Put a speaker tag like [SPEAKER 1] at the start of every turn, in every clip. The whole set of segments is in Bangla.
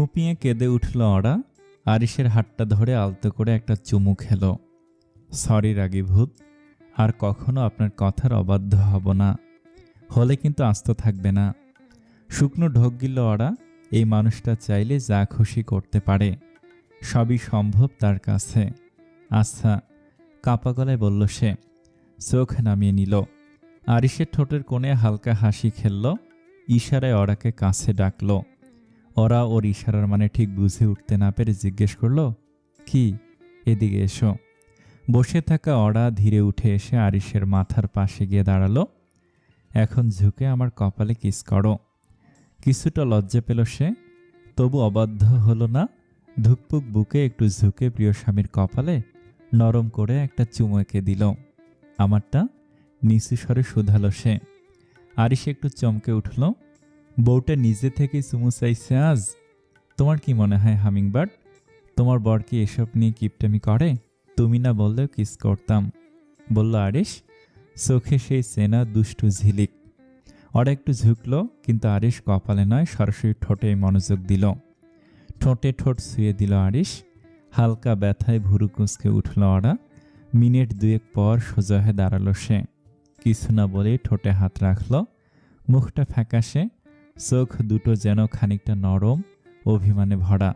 [SPEAKER 1] ফুপিয়ে কেঁদে উঠল ওরা আরিসের হাতটা ধরে আলতো করে একটা চুমু খেলো। সরি, রাগী ভূত, আর কখনো আপনার কথার অবাধ্য হব না। হলে কিন্তু আস্ত থাকবে না। শুকনো ঢোক গিল ওরা এই মানুষটা চাইলে যা খুশি করতে পারে। সবই সম্ভব তার কাছে। আচ্ছা কাপা গলায় বলল সে। চোখ নামিয়ে নিল। আরিসের ঠোঁটের কোণে হালকা হাসি খেলল। ইশারায় ওরাকে কাছে ডাকলো। ওরা ওর ইশারার মানে ঠিক বুঝে উঠতে না পেরে জিজ্ঞেস করল, কি? এদিকে এসো। বসে থাকা অড়া ধীরে উঠে এসে আরিসের মাথার পাশে গিয়ে দাঁড়াল। এখন ঝুঁকে আমার কপালে কিস করো। কিছুটা লজ্জা পেল সে। তবু অবাধ্য হলো না, ধুকপুক বুকে একটু ঝুঁকে প্রিয় স্বামীর কপালে নরম করে একটা চুমু এঁকে দিল। আমারটা নিচু স্বরে শুধালো সে। আরিস একটু চমকে উঠল। বউটা নিজে থেকেই চুমু চাইছে আজ। তোমার কি মনে হয়, হামিংবার্ড? তোমার বর কি এসব নিয়ে কিপটামি করে? তুমি না বললেও কিস করতাম। বলল আরিস চোখে সেই চেনা দুষ্টু ঝিলিক। ওরা একটু ঝুঁকলো, কিন্তু আরিস কপালে নয়, সরাসরি ঠোঁটে মনোযোগ দিল। ঠোঁটে ঠোঁট শুয়ে দিল আরিস হালকা ব্যথায় ভুরু কুঁচকে উঠল ওরা। মিনিট দুয়েক পর সোজা হয়ে দাঁড়াল সে। কিছু না বলে ঠোঁটে হাত রাখল। মুখটা ফ্যাকাশে চোখ দুটো যেন খানিকটা নরম, অভিমানে ভরা।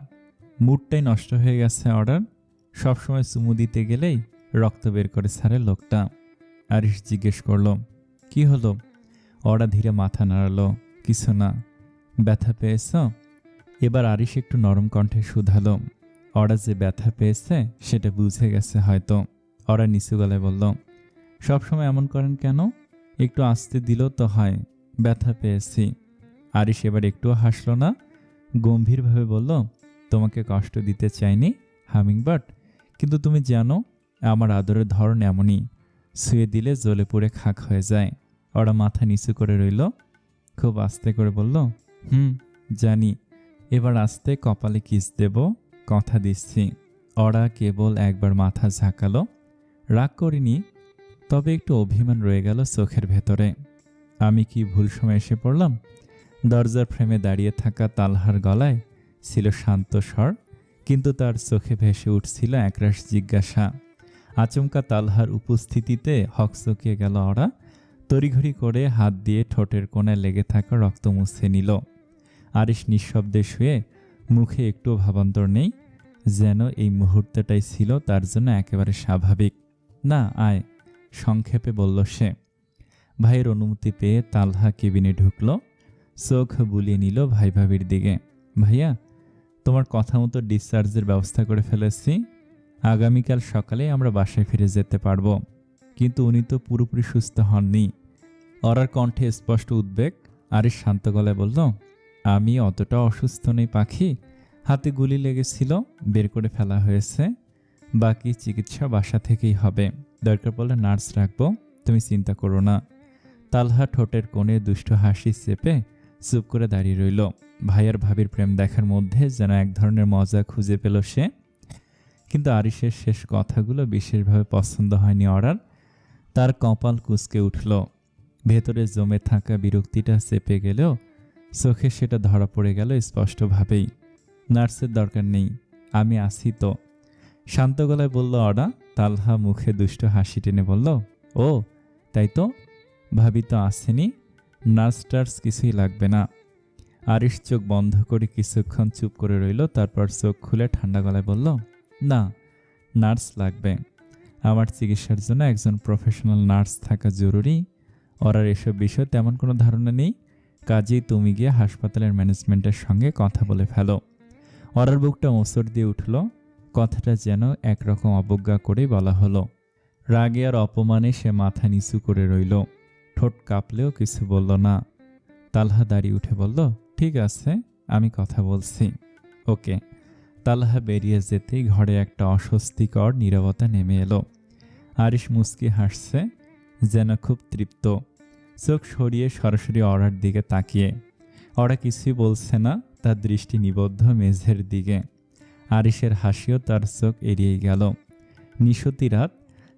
[SPEAKER 1] মুডটাই নষ্ট হয়ে গেছে অর্ডার। সবসময় চুমু দিতে গেলেই রক্ত বের করে ছাড়ে লোকটা। আরিস জিজ্ঞেস করল, কি হলো? ওরা ধীরে মাথা নাড়ালো, কিছু না। ব্যথা পেয়েছ? এবার আরিস একটু নরম কণ্ঠে শুধালো ওরা যে ব্যথা পেয়েছে, সেটা বুঝে গেছে হয়তো। ওরা নিচু গলায় বলল, সবসময় এমন করেন কেন? একটু আসতে দিলেও তো হয়। ব্যথা পেয়েছি। আরিস এবার একটুও হাসলো না। গম্ভীরভাবে বলল, তোমাকে কষ্ট দিতে চাইনি হামিং হামিংবার্ড। কিন্তু তুমি জানো, আমার আদরের ধরন এমনই। শুয়ে দিলে জ্বলে পুড়ে খাক হয়ে যায়। ওরা মাথা নিচু করে রইল। খুব আস্তে করে বলল, হুম, জানি। এবার আস্তে কপালে কিস দেব, কথা দিচ্ছি। ওরা কেবল একবার মাথা ঝাঁকালো। রাগ করিনি, তবে একটু অভিমান রয়ে গেল চোখের ভেতরে। আমি কি ভুল সময় এসে পড়লাম? দরজার ফ্রেমে দাঁড়িয়ে থাকা তালহার গলায় ছিল শান্ত স্বর, কিন্তু তার চোখে ভেসে উঠছিল একরাশ জিজ্ঞাসা। আচমকা তালহার উপস্থিতিতে হকচকিয়ে গেল ওরা তড়িঘড়ি করে হাত দিয়ে ঠোঁটের কোণায় লেগে থাকা রক্ত মুছে নিল। আরিস নিঃশব্দে শুয়ে মুখে একটু ভাবান্তর নেই, যেন এই মুহূর্তটাই ছিল তার জন্য একেবারে স্বাভাবিক। না, আয়, সংক্ষেপে বলল সে। ভাইয়ের অনুমতি পেয়ে তালহা কেবিনে ঢুকলো। চোখ বুলিয়ে নিল ভাই ভাবির দিকে। ভাইয়া, তোমার কথা মতো ডিসচার্জের ব্যবস্থা করে ফেলেছি। আগামীকাল সকালে আমরা বাসায় ফিরে যেতে পারব। কিন্তু উনি তো পুরোপুরি সুস্থ হননি। অরার কণ্ঠে স্পষ্ট উদ্বেগ আরে শান্ত গলায় বলল, আমি অতটা অসুস্থ নেই, পাখি। হাতে গুলি লেগেছিল, বের করে ফেলা হয়েছে। বাকি চিকিৎসা বাসা থেকেই হবে। দরকার পড়লে নার্স রাখব। তুমি চিন্তা করো না। তালহা ঠোঁটের কোণে দুষ্ট হাসি চেপে চুপ করে দাঁড়িয়ে রইল। ভাইয়ার ভাবির প্রেম দেখার মধ্যে যেন এক ধরনের মজা খুঁজে পেল সে। কিন্তু আরিসের শেষ কথাগুলো বিশেষভাবে পছন্দ হয়নি অর্ডার তার কপাল কুচকে উঠল। ভেতরে জমে থাকা বিরক্তিটা চেপে গেলেও চোখে সেটা ধরা পড়ে গেল স্পষ্টভাবেই। নার্সের দরকার নেই, আমি আসি তো। শান্ত গলায় বলল অডা তালহা মুখে দুষ্ট হাসি টেনে বলল, ও, তাই তো? ভাবি তো আসেনি? নার্স টার্স কিছুই লাগবে না। আরিস চোখ বন্ধ করে কিছুক্ষণ চুপ করে রইল, তারপর চোখ খুলে ঠান্ডা গলায় বলল, না, নার্স লাগবে। আমার চিকিৎসার জন্য একজন প্রফেশনাল নার্স থাকা জরুরি। ওরার এসব বিষয়ে তেমন কোনো ধারণা নেই। কাজেই তুমি গিয়ে হাসপাতালের ম্যানেজমেন্টের সঙ্গে কথা বলে ফেলো। ওরার বুকটা মোসর দিয়ে উঠল। কথাটা যেন একরকম অবজ্ঞা করেই বলা হলো। রাগে আর অপমানে সে মাথা নিচু করে রইল। ঠোঁট কাঁপলেও কিছু বলল না। তালহা দাঁড়িয়ে উঠে বলল, ঠিক আছে, আমি কথা বলছি। ওকে। তালহা বেরিয়ে যেতেই ঘরে একটা অস্বস্তিকর নীরবতা নেমে এলো। আরিস মুস্কি হাসছে, যেন খুব তৃপ্ত। চোখ সরিয়ে সরাসরি অরার দিকে তাকিয়ে। অরা কিছুই বলছে না, তার দৃষ্টি নিবদ্ধ মেঝের দিকে। আরিসের হাসিও তার চোখ এড়িয়ে গেল। নিশতি রাত,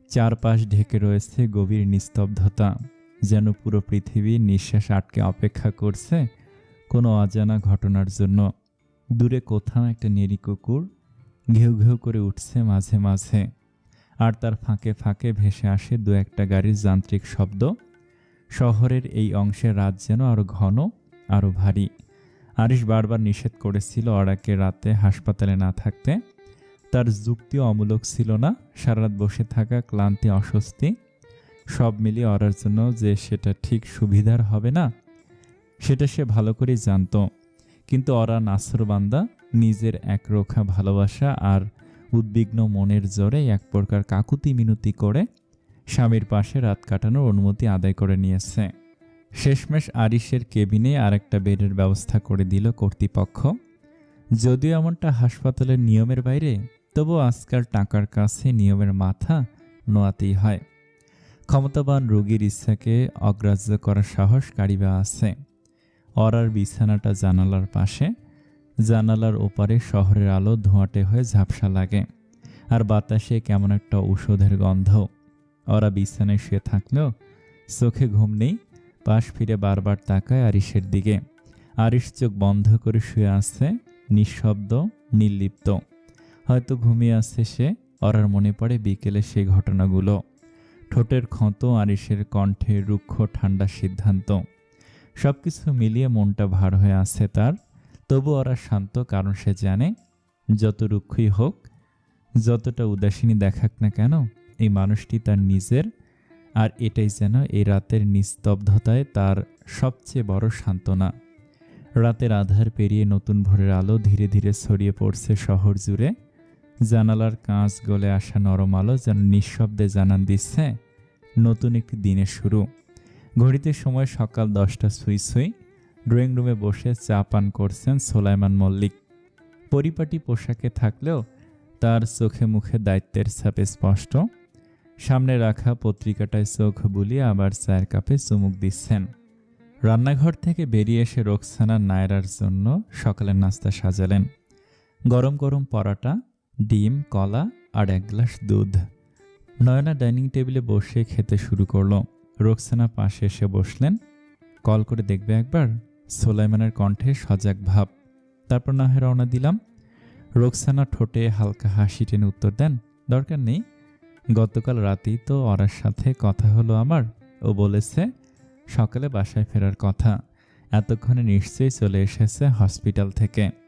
[SPEAKER 1] চারপাশ ঢেকে রয়েছে গভীর নিস্তব্ধতা। যেন পুরো পৃথিবীর নিঃশ্বাস আটকে অপেক্ষা করছে কোনো অজানা ঘটনার জন্য। দূরে কোথাও একটা নেড়ি কুকুর ঘেউ ঘেউ করে উঠছে মাঝে মাঝে। আর তার ফাঁকে ফাঁকে ভেসে আসে দু একটা গাড়ির যান্ত্রিক শব্দ। শহরের এই অংশের রাত যেন আরও ঘন আরও ভারী। আরিশ বারবার নিষেধ করেছিল অরাকে রাতে হাসপাতালে না থাকতে। তার যুক্তিও অমূলক ছিল না সারারাত বসে থাকা ক্লান্তি, অস্বস্তি সব মিলিয়ে অরার জন্য যে সেটা ঠিক সুবিধার হবে না, সেটা সে ভালো করেই জানতো। কিন্তু অরা নাসরবান্দা নিজের একরোখা ভালোবাসা আর উদ্বিগ্ন মনের জোরে এক প্রকার কাকুতি মিনতি করে স্বামীর পাশে রাত কাটানোর অনুমতি আদায় করে নিয়েছে। শেষমেশ আরিশের কেবিনে আরেকটা বেডের ব্যবস্থা করে দিল কর্তৃপক্ষ। যদিও এমনটা হাসপাতালের নিয়মের বাইরে তবু আজকাল টাকার কাছে নিয়মের মাথা নোয়াতেই হয়। ক্ষমতাবান রোগীর ইচ্ছাকে অগ্রাহ্য করার সাহস কারিবা আছে। অরার বিছানাটা জানালার পাশে। জানালার ওপারে শহরের আলো ধোঁয়াটে হয়ে ঝাপসা লাগে। আর বাতাসে কেমন একটা ঔষধের গন্ধ। ওরা বিছানায় শুয়ে থাকলেও চোখে ঘুম নেই। পাশ ফিরে বারবার তাকায় আরিসের দিকে। আরিস চোখ বন্ধ করে শুয়ে আছে। নিঃশব্দ, নির্লিপ্ত। হয়তো ঘুমিয়ে আছে সে। অরার মনে পড়ে বিকেলে সেই ঘটনাগুলো। ঠোঁটের ক্ষত, আরিসের কণ্ঠে রুক্ষ ঠান্ডা সিদ্ধান্ত। সব কিছু মিলিয়ে মনটা ভার হয়ে আছে তার। তবু ওরা শান্ত, কারণ সে জানে, যত রুক্ষই হোক, যতটা উদাসীনী দেখাক না কেন, এই মানুষটি তার নিজের, আর এটাই যেন এই রাতের নিস্তব্ধতায় তার সবচেয়ে বড় সান্ত্বনা। রাতের আধার পেরিয়ে নতুন ভোরের আলো ধীরে ধীরে ছড়িয়ে পড়ছে শহর জুড়ে। জানালার কাঁচ গলে আসা নরম আলো যেন নিঃশব্দে জানান দিচ্ছে নতুন একটি দিনের শুরু। ঘড়িতে সময় সকাল দশটা সুই সুই ড্রয়িং রুমে বসে চা পান করছেন সোলাইমান মল্লিক। পরিপাটি পোশাকে থাকলেও তার চোখে মুখে দায়িত্বের ছাপে স্পষ্ট। সামনে রাখা পত্রিকাটায় চোখ বুলিয়ে আবার চায়ের কাপে চুমুক দিচ্ছেন। রান্নাঘর থেকে বেরিয়ে এসে রোকসানা নায়রার জন্য সকালের নাস্তা সাজালেন। গরম গরম পরাটা ডিম, কলা আর এক গ্লাস দুধ। নয়না ডাইনিং টেবিলে বসে খেতে শুরু করল। রোকসানা পাশে এসে বসলেন। কল করে দেখবে একবার সোলাইমানের কণ্ঠে সজাগ ভাব। তারপর না হয় রওনা দিলাম। রোকসানা ঠোঁটে হালকা হাসি টেনে উত্তর দেন, দরকার নেই। গতকাল রাতেই তো অরার সাথে কথা হলো আমার। ও বলেছে সকালে বাসায় ফেরার কথা। এতক্ষণে নিশ্চয়ই চলে এসেছে হসপিটাল থেকে।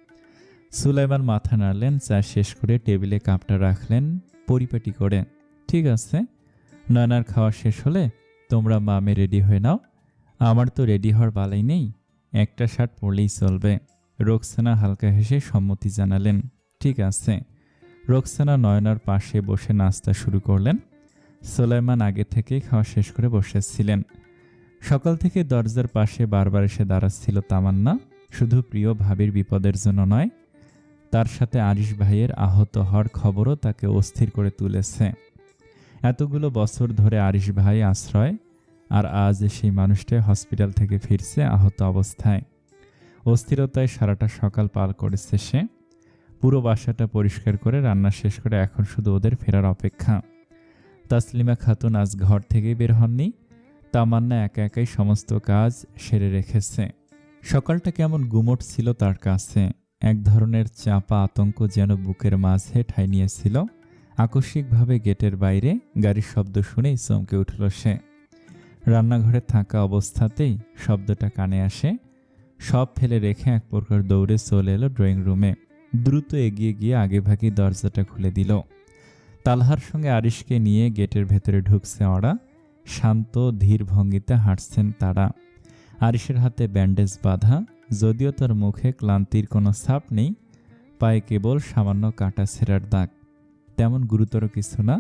[SPEAKER 1] সুলাইমান মাথা নাড়লেন, চা শেষ করে টেবিলে কাপটা রাখলেন, পরিপাটি করে। ঠিক আছে, নয়নার খাওয়া শেষ হলে তোমরা মামে রেডি হয়ে নাও। আমার তো রেডি হওয়ার বালাই নেই, একটা শার্ট পরলেই চলবে। রোকসানা হালকা হেসে সম্মতি জানালেন। ঠিক আছে। রোকসানা নয়নার পাশে বসে নাস্তা শুরু করলেন। সোলাইমান আগে থেকেই খাওয়া শেষ করে বসেছিলেন। সকাল থেকে দরজার পাশে বারবার এসে দাঁড়াচ্ছিল তামান্না, শুধু প্রিয় ভাবির বিপদের জন্য নয় তার সাথে আরিশ ভাইয়ের আহত হওয়ার খবরও তাকে অস্থির করে তুলেছে। এতগুলো বছর ধরে আরিশ ভাই আশ্রয়, আর আজ সেই মানুষটা হসপিটাল থেকে ফিরছে আহত অবস্থায়। অস্থিরতায় সারাটা সকাল পাল করেছে সে। পুরো বাসাটা পরিষ্কার করে রান্না শেষ করে এখন শুধু ওদের ফেরার অপেক্ষা। তাসলিমা খাতুন আজ ঘর থেকেই বের হননি। তামান্না একা একাই সমস্ত কাজ সেরে রেখেছে। সকালটা কেমন গুমট ছিল তার কাছে। এক ধরনের চাপা আতঙ্ক যেন বুকের মাঝে ঠাই নিয়েছিল। আকস্মিকভাবে গেটের বাইরে গাড়ির শব্দ শুনেই চমকে উঠল সে। রান্নাঘরে থাকা অবস্থাতেই শব্দটা কানে আসে। সব ফেলে রেখে এক প্রকার দৌড়ে চলে এলো ড্রয়িং রুমে। দ্রুত এগিয়ে গিয়ে আগেভাগে দরজাটা খুলে দিল। তালহার সঙ্গে আরিশকে নিয়ে গেটের ভেতরে ঢুকছে ওরা শান্ত, ধীর ভঙ্গিতে হাঁটছেন তারা। আরিশের হাতে ব্যান্ডেজ বাঁধা। যদিও তার মুখে ক্লান্তির কোনো ছাপ নেই, পায়ে কেবল সামান্য কাটা ছেঁড়ার দাগ। তেমন গুরুতর কিছু না,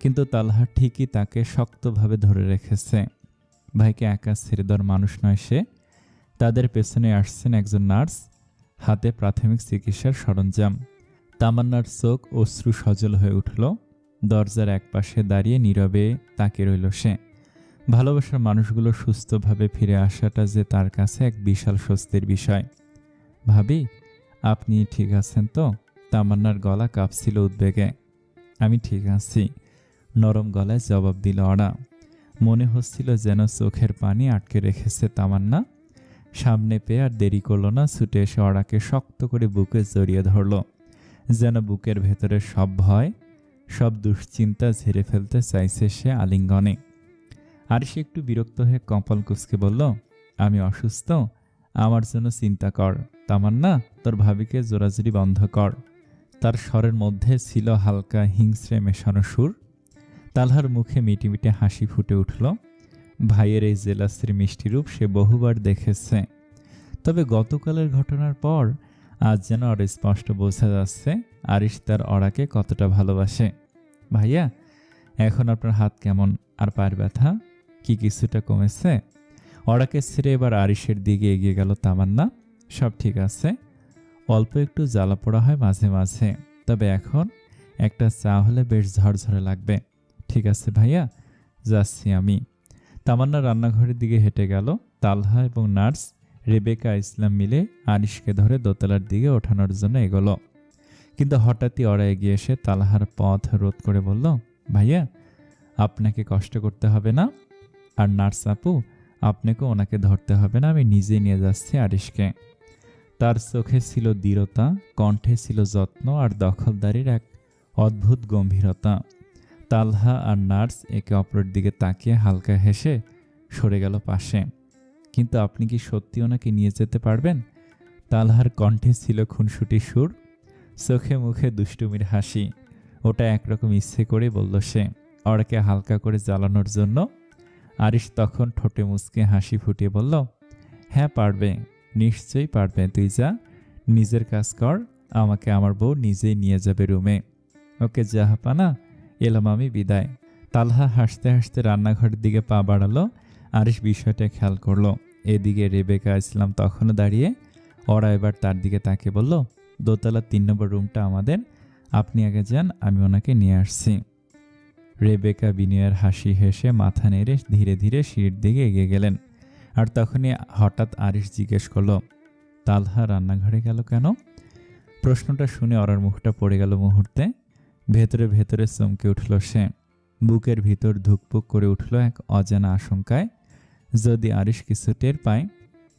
[SPEAKER 1] কিন্তু তালহা ঠিকই তাকে শক্তভাবে ধরে রেখেছে। ভাইকে একা ছেড়ে দেওয়ার মানুষ নয় সে। তাদের পেছনে আসছেন একজন নার্স, হাতে প্রাথমিক চিকিৎসার সরঞ্জাম। তামান্নার চোখ অশ্রু সজল হয়ে উঠল। দরজার একপাশে দাঁড়িয়ে নীরবে তাকে রইল সে। ভালোবাসার মানুষগুলো সুস্থভাবে ফিরে আসাটা যে তার কাছে এক বিশাল স্বস্তির বিষয়। ভাবি, আপনি ঠিক আছেন তো? তামান্নার গলা কাঁপছিল উদ্বেগে। আমি ঠিক আছি। নরম গলায় জবাব দিল অরা মনে হচ্ছিল যেন চোখের পানি আটকে রেখেছে তামান্না। সামনে পেয়ে আর দেরি করল না, ছুটে এসে অরাকে শক্ত করে বুকে জড়িয়ে ধরলো। যেন বুকের ভেতরে সব ভয়, সব দুশ্চিন্তা ঝেড়ে ফেলতে চাইছে সে আলিঙ্গনে। আর সে একটু বিরক্ত হয়ে কপাল কুসকে বলল, আমি অসুস্থ, আমার জন্য চিন্তা কর, তামান্না, তোর ভাবিকে জোরাজুরি বন্ধ কর। তার স্বরের মধ্যে ছিল হালকা হিংস্রে মেশানো সুর। তালহার মুখে মিটি মিটি হাসি ফুটে উঠল। ভাইয়ের এই জেলাসের মিষ্টি রূপ সে বহুবার দেখেছে। তবে গতকালের ঘটনার পর আজ যেন আর স্পষ্ট বোঝা যাচ্ছে আরিশ তার অড়াকে কতটা ভালোবাসে। ভাইয়া, এখন আপনার হাত কেমন? আর পায়ের ব্যথা? কি কিছুটা কমেছে? অরাকে ছেড়ে এবার আরিশের দিকে এগিয়ে গেল তামান্না। সব ঠিক আছে। অল্প একটু জ্বালা পোড়া হয় মাঝে মাঝে। তবে এখন একটা চা হলে বেশ ঝরঝরে লাগবে। ঠিক আছে ভাইয়া, যাচ্ছি আমি। তামান্না রান্নাঘরের দিকে হেঁটে গেল। তালহা এবং নার্স রেবেকা ইসলাম মিলে আনিশকে ধরে দোতলার দিকে ওঠানোর জন্য এগোলো। কিন্তু হঠাৎই ওরা এগিয়ে এসে তালহার পথ রোধ করে বলল, ভাইয়া, আপনাকে কষ্ট করতে হবে না? আর নার্স আপু, আপনাকে ওনাকে ধরতে হবে না, আমি নিজেই নিয়ে যাচ্ছি আরিশকে। তার চোখে ছিল দৃঢ়তা, কণ্ঠে ছিল যত্ন আর দখলদারির এক অদ্ভুত গম্ভীরতা। তালহা আর নার্স একে অপরের দিকে তাকিয়ে হালকা হেসে সরে গেল পাশে। কিন্তু আপনি কি সত্যি ওনাকে নিয়ে যেতে পারবেন? তালহার কণ্ঠে ছিল খুনসুটি সুর, চোখে মুখে দুষ্টুমির হাসি। ওটা একরকম ইচ্ছে করে বলল সে ওরাকে হালকা করে জ্বালানোর জন্য আরিশ তখন ঠোঁটে মুচকে হাসি ফুটিয়ে বলল হ্যাঁ পারবে, নিশ্চয়ই পারবে তুই যা নিজের কাজ কর, আমাকে আমার বউ নিজেই নিয়ে যাবে রুমে। ওকে জাহাপানা এলাম আমি বিদায়। তালহা হাসতে হাসতে রান্নাঘরের দিকে পা বাড়ালো। আরিশ বিষয়টা খেয়াল করল। এদিকে রেবেকা ইসলাম তখনও দাঁড়িয়ে ওরা এবার তার দিকে তাকে বলল, দোতলা তিন নম্বর রুমটা আমাদের। আপনি আগে যান, আমি ওনাকে নিয়ে আসছি। রেবেকা বিনয়ের হাসি হেসে মাথা নেড়ে ধীরে ধীরে সিঁড়ির দিকে এগিয়ে গেলেন। আর তখনই হঠাৎ আরিশ জিজ্ঞেস করল, তালহা রান্নাঘরে গেল কেন? প্রশ্নটা শুনে অরার মুখটা পড়ে গেল মুহূর্তে। ভেতরে ভেতরে চমকে উঠল সে। বুকের ভিতর ধুকপুক করে উঠল এক অজানা আশঙ্কায়। যদি আরিশ কিছু টের পায়,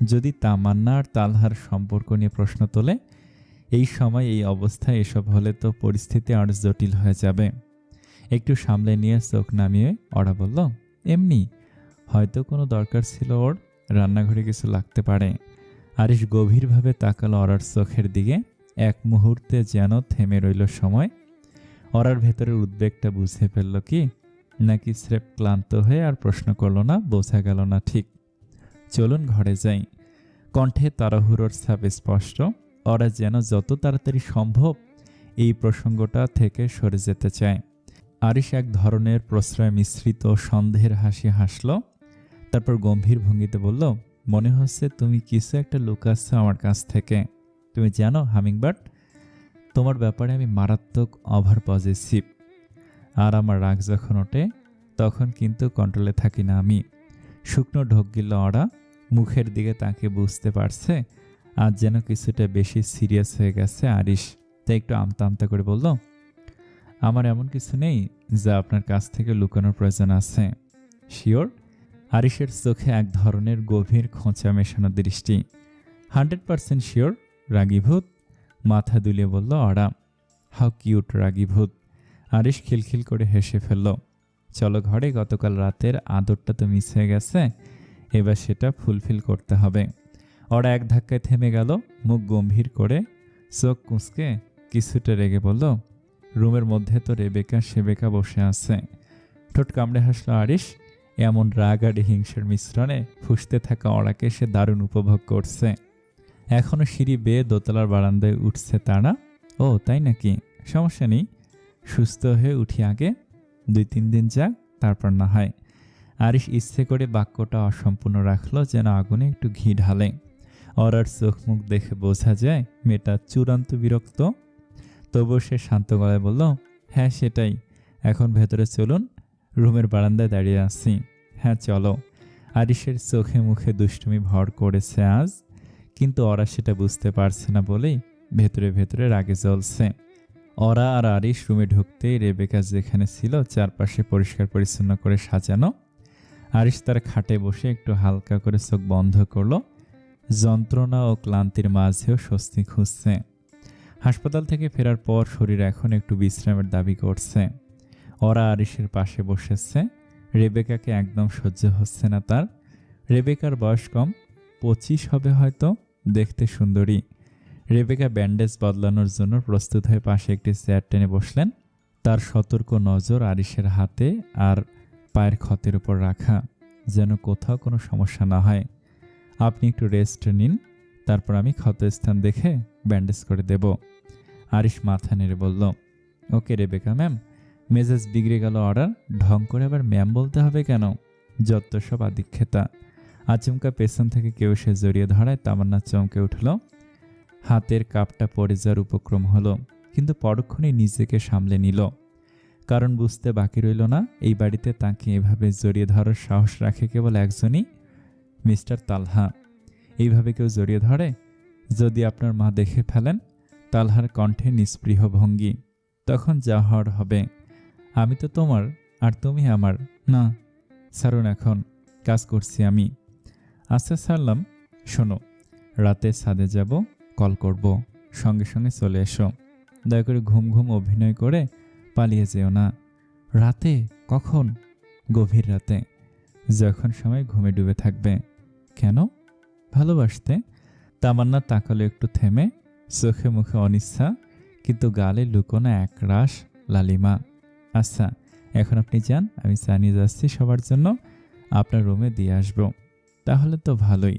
[SPEAKER 1] যদি তামান্না আর তালহার সম্পর্ক নিয়ে প্রশ্ন তোলে, এই সময় এই অবস্থায় এসব হলে তো পরিস্থিতি আর জটিল হয়ে যাবে। একটু সামলে নিয়ে চোখ নামিয়ে ওরা বলল, এমনি, হয়তো কোনো দরকার ছিল ওর, রান্নাঘরে কিছু লাগতে পারে। আরিশ গভীরভাবে তাকালো অরার চোখের দিকে, এক মুহূর্তে যেন থেমে রইল সময়। অরার ভেতরের উদ্বেগটা বুঝে ফেলল কি, নাকি স্রেফ ক্লান্ত হয়ে আর প্রশ্ন করল না, বোঝা গেল না ঠিক। চলুন ঘরে যাই। কণ্ঠে তাড়াহুড়োর ছাপ স্পষ্ট ওরা যেন যত তাড়াতাড়ি সম্ভব এই প্রসঙ্গটা থেকে সরে যেতে চায়। আরিশ এক ধরনের প্রশ্রয় মিশ্রিত সন্দেহের হাসি হাসল, তারপর গম্ভীর ভঙ্গিতে বলল, মনে হচ্ছে তুমি কিছু একটা লোক লুকাচ্ছ আমার কাছ থেকে। তুমি জানো, হামিংবার্ড, তোমার ব্যাপারে আমি মারাত্মক ওভার পজিটিভ আর আমার রাগ যখন ওঠে, তখন কিন্তু কন্ট্রোলে থাকি না আমি। শুকনো ঢোক গিল ওরা মুখের দিকে তাকে বুঝতে পারছে, আজ যেন কিছুটা বেশি সিরিয়াস হয়ে গেছে আরিশ। তাই একটু আমতা আমতা করে বলল আমার এমন কিছু নেই যা আপনার কাছ থেকে লুকানোর প্রয়োজন আছে। শিওর? আরিশের চোখে এক ধরনের গভীর খোঁচা মেশানো দৃষ্টি। হান্ড্রেড পারসেন্ট শিওর রাগীভূত মাথা দুলিয়ে বলল আরাম হাউ কিউট রাগীভূত আরিশ খিলখিল করে হেসে ফেলল, চলো ঘরে, গতকাল রাতের আদরটা তো মিস হয়ে গেছে, এবার সেটা ফুলফিল করতে হবে। ওরা এক ধাক্কায় থেমে গেল, মুখ গম্ভীর করে চোখ কুঁচকে কিছুটা রেগে বলল রুমের মধ্যে তো রেবেকা সেবেকা বসে আছে। ঠোঁট কামড়ে হাসলো আরিশ, এমন রাগ আর হিংসার মিশ্রণে ফুসতে থাকা অড়াকে সে দারুণ উপভোগ করছে। এখনও সিঁড়ি বেয়ে দোতলার বারান্দায় উঠছে তারা। ও, তাই নাকি? সমস্যা নেই। সুস্থ হয়ে উঠি আগে, দুই তিন দিন যাক, তারপর না হয়। আরিশ ইচ্ছে করে বাক্যটা অসম্পূর্ণ রাখল যেন আগুনে একটু ঘি ঢালে। অরার চোখ মুখ দেখে বোঝা যায়, মেয়েটা চূড়ান্ত বিরক্ত। তবুও সে শান্ত গলায় বলল হ্যাঁ সেটাই। এখন ভেতরে চলুন, রুমের বারান্দায় দাঁড়িয়ে আছি। হ্যাঁ চলো। আরিশের চোখে মুখে দুষ্টুমি ভর করেছে আজ, কিন্তু ওরা সেটা বুঝতে পারছে না বলেই ভেতরে ভেতরে রাগে জ্বলছে। ওরা আর আরিশ রুমে ঢুকতেই রেবেকা যেখানে ছিল, চারপাশে পরিষ্কার পরিচ্ছন্ন করে সাজানো। আরিশ তার খাটে বসে একটু হালকা করে চোখ বন্ধ করল। যন্ত্রণা ও ক্লান্তির মাঝেও স্বস্তি খুঁজছে। হাসপাতাল থেকে ফেরার পর শরীর এখন একটু বিশ্রামের দাবি করছে। ওরা আরিসের পাশে বসেছে। রেবেকাকে একদম সহ্য হচ্ছে না তার। রেবেকার বয়স কম, পঁচিশ হবে হয়তো, দেখতে সুন্দরী। রেবেকা ব্যান্ডেজ বদলানোর জন্য প্রস্তুত হয়ে পাশে একটি চেয়ার টেনে বসলেন। তার সতর্ক নজর আরিসের হাতে আর পায়ের ক্ষতের উপর রাখা, যেন কোথাও কোনো সমস্যা না হয়। আপনি একটু রেস্ট নিন। তারপর আমি ক্ষতস্থান দেখে ব্যান্ডেজ করে দেব। আরিশ মাথা নেড়ে বলল, ওকে রেবেকা ম্যাম, মেজাজ বিগড়ে গেল অর্ডার, ঢং করে আবার ম্যাম বলতে হবে কেন? যত সব আদিক্ষেতা। আচমকা পেছন থেকে কেউ সে জড়িয়ে ধরায় তামান্না চমকে উঠল। হাতের কাপটা পড়ে যাওয়ার উপক্রম হলো, কিন্তু পরক্ষণে নিজেকে সামলে নিল। কারণ বুঝতে বাকি রইল না, এই বাড়িতে তাকে এভাবে জড়িয়ে ধরার সাহস রাখে কেবল একজনই, মিস্টার তালহা। এইভাবে কেউ জড়িয়ে ধরে? যদি আপনার মা দেখে ফেলেন, তালহার কণ্ঠে নিস্পৃহ ভঙ্গি। তখন যা হওয়ার হবে। আমি তো তোমার, আর তুমি আমার। না সারুন এখন, কাজ করছি আমি। আচ্ছা সারলাম শোনো, রাতে ছাদে যাব, কল করব। সঙ্গে সঙ্গে চলে এসো। দয়া করে ঘুম ঘুম অভিনয় করে পালিয়ে যেও না। রাতে? কখন? গভীর রাতে। যখন সময় ঘুমে ডুবে থাকবে। কেন? ভালোবাসতে। তামান্না তাকালো একটু থেমে, চোখে মুখে অনিচ্ছা, কিন্তু গালে লুকোনো একরাশ লালিমা। আচ্ছা এখন আপনি যান, আমি জানিয়ে যাচ্ছি সবার জন্য, আপনার রুমে দিয়ে আসব। তাহলে তো ভালোই।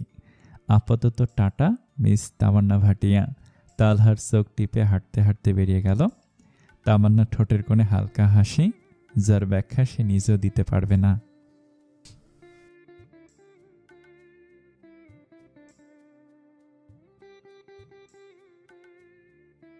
[SPEAKER 1] আপাতত টাটা, মিস তামান্না ভাটিয়া। তালহার চোখ টিপে হাঁটতে হাঁটতে বেরিয়ে গেল। তামান্না ঠোঁটের কোণে হালকা হাসি, যার ব্যাখ্যা সে নিজেও দিতে পারবে না।